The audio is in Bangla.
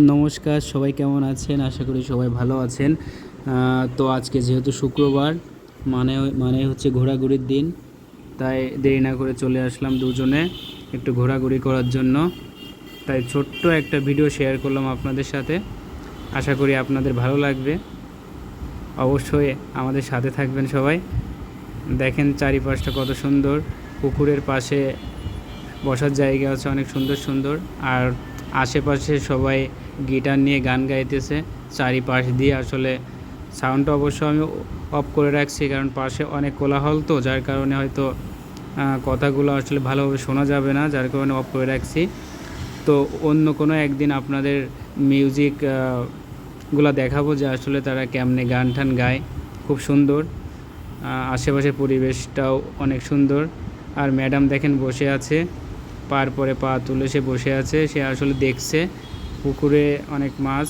নমস্কার, সবাই কেমন আছেন? আশা করি সবাই ভালো আছেন। তো আজকে যেহেতু শুক্রবার মানে মানে হচ্ছে ঘোরাঘুরির দিন, তাই দেরি না করে চলে আসলাম দুজনে একটু ঘোরাঘুরি করার জন্য। তাই ছোট্ট একটা ভিডিও শেয়ার করলাম আপনাদের সাথে। আশা করি আপনাদের ভালো লাগবে। অবশ্যই আমাদের সাথে থাকবেন সবাই। দেখেন চারিপাশটা কত সুন্দর। পুকুরের পাশে বসার জায়গা আছে অনেক সুন্দর সুন্দর। আর আশেপাশে সবাই গিটার নিয়ে গান গাইতেছে, চারিপাশ দিয়ে আসলে সাউন্ডটা অবশ্য আমি অফ করে রাখছি, কারণ পাশে অনেক কোলাহল তো, যার কারণে হয়তো কথাগুলো আসলে ভালোভাবে শোনা যাবে না, যার কারণে অফ করে রাখছি। তো অন্য কোনো একদিন আপনাদের মিউজিকগুলা দেখাবো যে আসলে তারা কেমনে গান টান গায়। খুব সুন্দর। আশেপাশের পরিবেশটাও অনেক সুন্দর। আর ম্যাডাম দেখেন বসে আছে। পার পরে পা তুলে সে বসে আছে সে আসলে দেখছে পুকুরে অনেক মাছ।